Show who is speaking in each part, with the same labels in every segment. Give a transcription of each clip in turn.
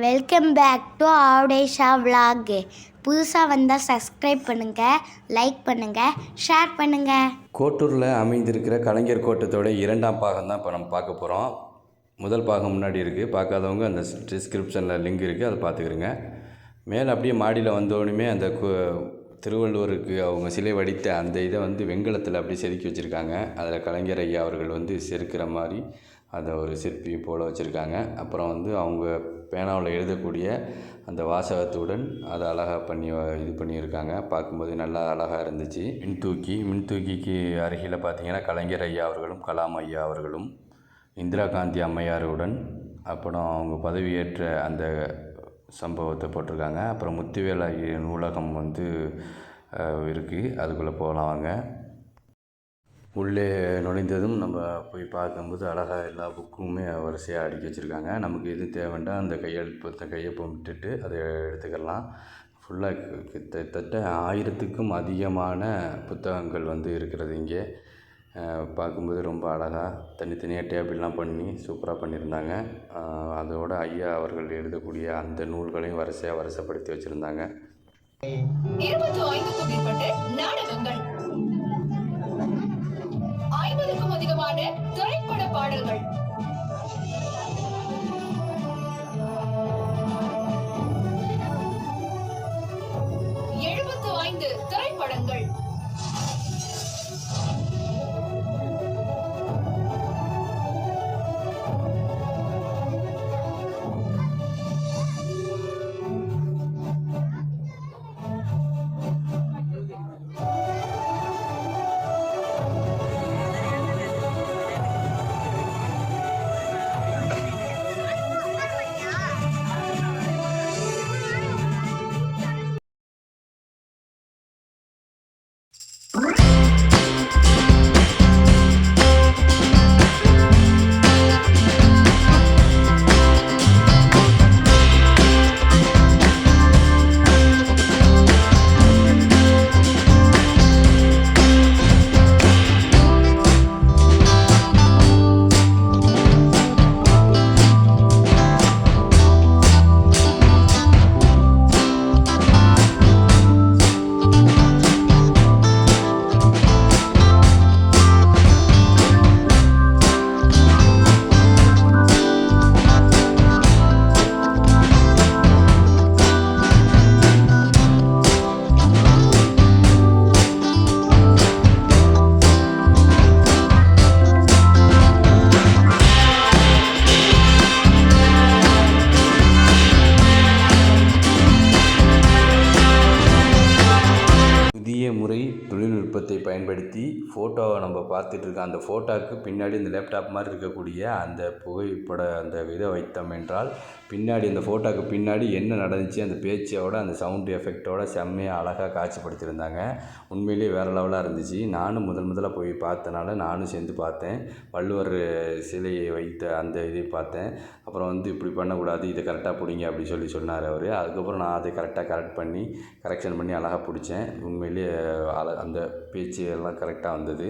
Speaker 1: Welcome back to ஆவுடேஷா விலாகு புதுசாக வந்தால் சப்ஸ்கிரைப் பண்ணுங்கள் லைக் பண்ணுங்கள் ஷேர் பண்ணுங்கள்
Speaker 2: கோட்டூரில் அமைந்திருக்கிற கலைஞர் கோட்டத்தோட இரண்டாம் பாகம் தான் இப்போ நம்ம பார்க்க போகிறோம் முதல் பாகம் முன்னாடி இருக்குது பார்க்காதவங்க அந்த டிஸ்கிரிப்ஷனில் லிங்க் இருக்குது அதை பார்த்துக்கிறங்க மேலே அப்படியே மாடியில் வந்தோடனே அந்த கு- திருவள்ளுவருக்கு அவங்க சிலை வடித்த அந்த இதை வந்து வெங்கலத்தில் அப்படியே செதுக்கி வச்சுருக்காங்க. அதில் கலைஞர் ஐயா அவர்கள் வந்து செதுக்கிற மாதிரி அதை ஒரு சிற்பி போல் வச்சுருக்காங்க. அப்புறம் வந்து அவங்க பேனாவில் எழுதக்கூடிய அந்த வாசகத்துடன் அதை அழகாக பண்ணி இது பண்ணியிருக்காங்க. பார்க்கும்போது நல்லா அழகாக இருந்துச்சு. மின்தூக்கி மின்தூக்கிக்கு அருகில் பார்த்திங்கன்னா கலைஞர் ஐயா அவர்களும் கலாம் ஐயா அவர்களும் இந்திரா காந்தி அம்மையாருடன் அப்புறம் அவங்க பதவியேற்ற அந்த சம்பவத்தை போட்டிருக்காங்க. அப்புறம் முத்துவேல் நூலகம் வந்து இருக்குது அதுக்குள்ளே போகலாம் வாங்க. உள்ளே நுழைந்ததும் நம்ம போய் பார்க்கும்போது அழகாக எல்லா புக்குமே வரிசையாக அடுக்கி வச்சுருக்காங்க. நமக்கு எது தேவைண்டா அந்த கையெழுப்பத்தை கையொப்பம் விட்டுட்டு அதை எடுத்துக்கலாம். ஃபுல்லாக கிட்டத்தட்ட ஆயிரத்துக்கும் அதிகமான புத்தகங்கள் வந்து இருக்கிறது இங்கே. பார்க்கும்போது ரொம்ப அழகாக தனித்தனியாக டேபிள்லாம் பண்ணி சூப்பராக பண்ணியிருந்தாங்க. அதோட ஐயா அவர்கள் எழுதக்கூடிய அந்த நூல்களையும் வரிசையாக வரிசைப்படுத்தி வச்சுருந்தாங்க.
Speaker 3: இருபத்தி ஐந்துக்கும் மேற்பட்ட நாடகங்கள். அதிகமான பாடல்கள்.
Speaker 2: Bye. ஃபோட்டோவை நம்ம பார்த்துட்ருக்கோம் அந்த ஃபோட்டோவுக்கு பின்னாடி இந்த லேப்டாப் மாதிரி இருக்கக்கூடிய அந்த புகைப்பட அந்த இதை வைத்தோம் என்றால் பின்னாடி அந்த ஃபோட்டோவுக்கு பின்னாடி என்ன நடந்துச்சு அந்த பேச்சோட அந்த சவுண்டு எஃபெக்டோட செம்மையாக அழகாக காட்சிப்படுத்தியிருந்தாங்க. உண்மையிலேயே வேறு லெவலாக இருந்துச்சு. நானும் முதல் முதல்ல போய் பார்த்தனால நானும் சேர்ந்து பார்த்தேன். வள்ளுவர் சிலையை வைத்த அந்த இதை பார்த்தேன். அப்புறம் வந்து இப்படி பண்ணக்கூடாது இதை கரெக்டாக பிடிங்க அப்படி சொல்லி சொன்னார் அவர். அதுக்கப்புறம் நான் அதை கரெக்டாக கரெக்ட் பண்ணி கரெக்ஷன் பண்ணி அழகாக பிடிச்சேன். உண்மையிலேயே அழ அந்த பேச்சு எல்லாம் கரெக்டாக வந்தது.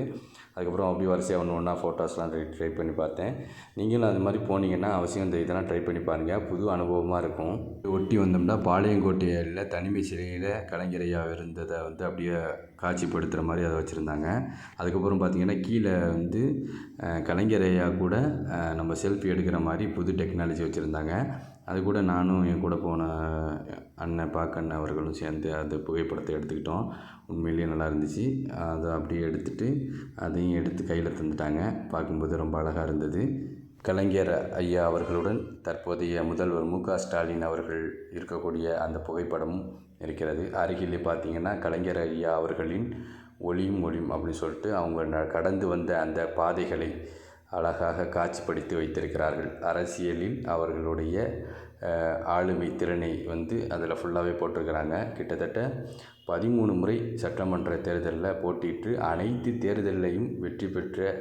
Speaker 2: அதுக்கப்புறம் அப்படி வரிசையாக ஒன்று ஒன்றா ஃபோட்டோஸ்லாம் ட்ரை பண்ணி பார்த்தேன். நீங்களும் அது மாதிரி போனீங்கன்னா அவசியம் இந்த இதெல்லாம் ட்ரை பண்ணி பாருங்கள் புது அனுபவமாக இருக்கும். ஒட்டி வந்தோம்னா பாளையங்கோட்டையில் தனிமை சிறையில் கலைஞரையாக இருந்ததை வந்து அப்படியே காட்சிப்படுத்துகிற மாதிரி அதை வச்சுருந்தாங்க. அதுக்கப்புறம் பார்த்திங்கன்னா கீழே வந்து கலைஞரையாக கலைஞரையா கூட நம்ம செல்ஃபி எடுக்கிற மாதிரி புது டெக்னாலஜி வச்சுருந்தாங்க. அது கூட நானும் என் கூட போன அண்ணன் பாக்கண்ணன் அவர்களும் சேர்ந்து அந்த புகைப்படத்தை எடுத்துக்கிட்டோம். உண்மையிலேயே நல்லா இருந்துச்சு. அதை அப்படியே எடுத்துட்டு அதையும் எடுத்து கையில் தந்துட்டாங்க. பார்க்கும்போது ரொம்ப அழகாக இருந்தது. கலைஞர் ஐயா அவர்களுடன் தற்போதைய முதல்வர் மு க ஸ்டாலின் அவர்கள் இருக்கக்கூடிய அந்த புகைப்படமும் இருக்கிறது. அருகிலே பார்த்தீங்கன்னா கலைஞர் ஐயா அவர்களின் ஒளியும் ஒளியும் அப்படின்னு சொல்லிட்டு அவங்க ந- கடந்து வந்த அந்த பாதைகளை அழகாக காட்சிப்படுத்தி வைத்திருக்கிறார்கள். அரசியலில் அவர்களுடைய ஆளுமை திறனை வந்து அதில் ஃபுல்லாகவே போட்டிருக்கிறாங்க. கிட்டத்தட்ட பதிமூணு முறை சட்டமன்ற தேர்தலில் போட்டியிட்டு அனைத்து தேர்தலையும் வெற்றி பெற்ற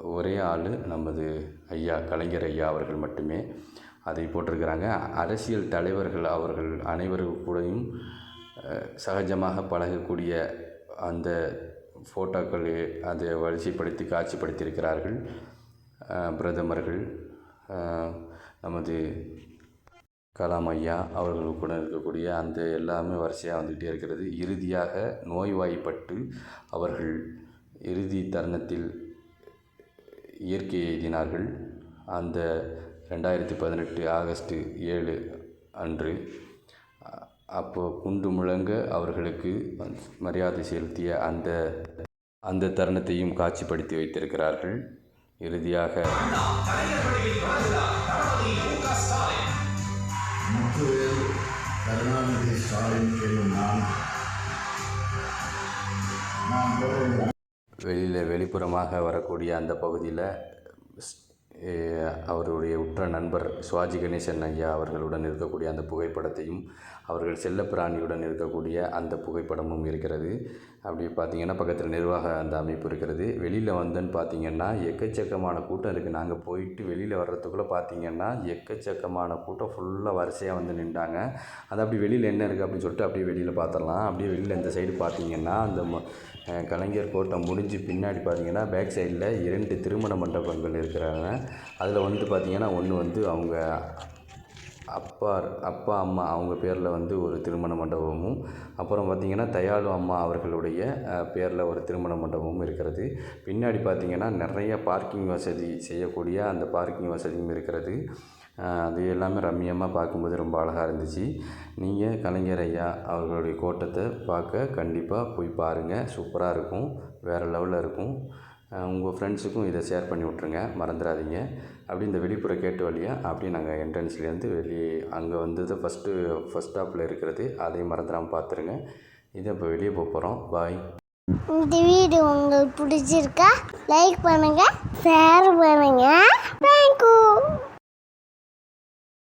Speaker 2: ஒரே ஆள் நமது ஐயா கலைஞர் ஐயா அவர்கள் மட்டுமே. அதை போட்டிருக்கிறாங்க. அரசியல் தலைவர்கள் அவர்கள் அனைவரும் கூடயும் சகஜமாக பழகக்கூடிய அந்த ஃபோட்டோக்கள் அதை வரிசைப்படுத்தி காட்சிப்படுத்தியிருக்கிறார்கள். பிரதமர்கள் நமது கலாம் ஐயா அவர்களுக்குடன் இருக்கக்கூடிய அந்த எல்லாமே வரிசையாக வந்துகிட்டே இருக்கிறது. இறுதியாக நோய்வாய்ப்பட்டு அவர்கள் இறுதி தருணத்தில் இயற்கை எய்தினார்கள். அந்த ரெண்டாயிரத்தி பதினெட்டு ஆகஸ்ட்டு ஏழு அன்று அப்போது குண்டு முழங்க அவர்களுக்கு மரியாதை செலுத்திய அந்த அந்த தருணத்தையும் காட்சிப்படுத்தி வைத்திருக்கிறார்கள். இறுதியாக
Speaker 4: கருணாநிதி ஸ்டாலின் நான்
Speaker 2: வெளியில் வெளிப்புறமாக வரக்கூடிய அந்த பகுதியில் அவருடைய உற்ற நண்பர் சிவாஜி கணேசன் ஐயா அவர்களுடன் இருக்கக்கூடிய அந்த புகைப்படத்தையும் அவர்கள் செல்லப்பிராணியுடன் இருக்கக்கூடிய அந்த புகைப்படமும் இருக்கிறது. அப்படி பார்த்தீங்கன்னா பக்கத்தில் நிர்வாக அந்த அமைப்பு இருக்கிறது. வெளியில் வந்தேன்னு பார்த்தீங்கன்னா எக்கச்சக்கமான கூட்டம் இருக்குது நாங்கள் போயிட்டு வெளியில் வர்றதுக்குள்ளே பார்த்தீங்கன்னா எக்கச்சக்கமான கூட்டம் ஃபுல்லாக வரிசையாக வந்து நின்றாங்க. அது அப்படி வெளியில் என்ன இருக்குது அப்படின்னு சொல்லிட்டு அப்படியே வெளியில் பார்த்துடலாம் அப்படியே வெளியில் இந்த சைடு பார்த்தீங்கன்னா அந்த ம- கலைஞர் கோட்டம் முடிஞ்சு பின்னாடி பார்த்தீங்கன்னா பேக் சைடில் இரண்டு திருமண மண்டபங்கள் இருக்கிறாங்க. அதில் வந்து பார்த்தீங்கன்னா ஒன்று வந்து அவங்க அப்பா அப்பா அம்மா அவங்க பேரில் வந்து ஒரு திருமண மண்டபமும் அப்புறம் பார்த்திங்கன்னா தயாளு அம்மா அவர்களுடைய பேரில் ஒரு திருமண மண்டபமும் இருக்கிறது. பின்னாடி பார்த்திங்கன்னா நிறைய பார்க்கிங் வசதி செய்யக்கூடிய அந்த பார்க்கிங் வசதியும் இருக்கிறது. அது எல்லாமே ரம்மியமாக பார்க்கும்போது ரொம்ப அழகாக இருந்துச்சு. நீங்கள் கலைஞர் ஐயா அவர்களுடைய கோட்டத்தை பார்க்க கண்டிப்பாக போய் பாருங்கள் சூப்பராக இருக்கும். வேறு லெவலில் இருக்கும். உங்கள் ஃப்ரெண்ட்ஸுக்கும் இதை ஷேர் பண்ணி விட்ருங்க மறந்துடாதீங்க அப்படி இந்த வெளிப்புற கேட்டு வழியாக அப்படியே நாங்கள் என்ட்ரன்ஸ்லேருந்து வெளியே அங்கே வந்தது ஃபஸ்ட்டு ஃபஸ்ட் ஸ்டாப்பில் இருக்கிறது. அதையும் மறந்துடாமல் பார்த்துருங்க இதை இப்போ வெளியே போக போகிறோம் பாய்
Speaker 1: இந்த வீடியோ உங்களுக்கு பிடிச்சிருக்கா? லைக் பண்ணுங்கள் ஷேர்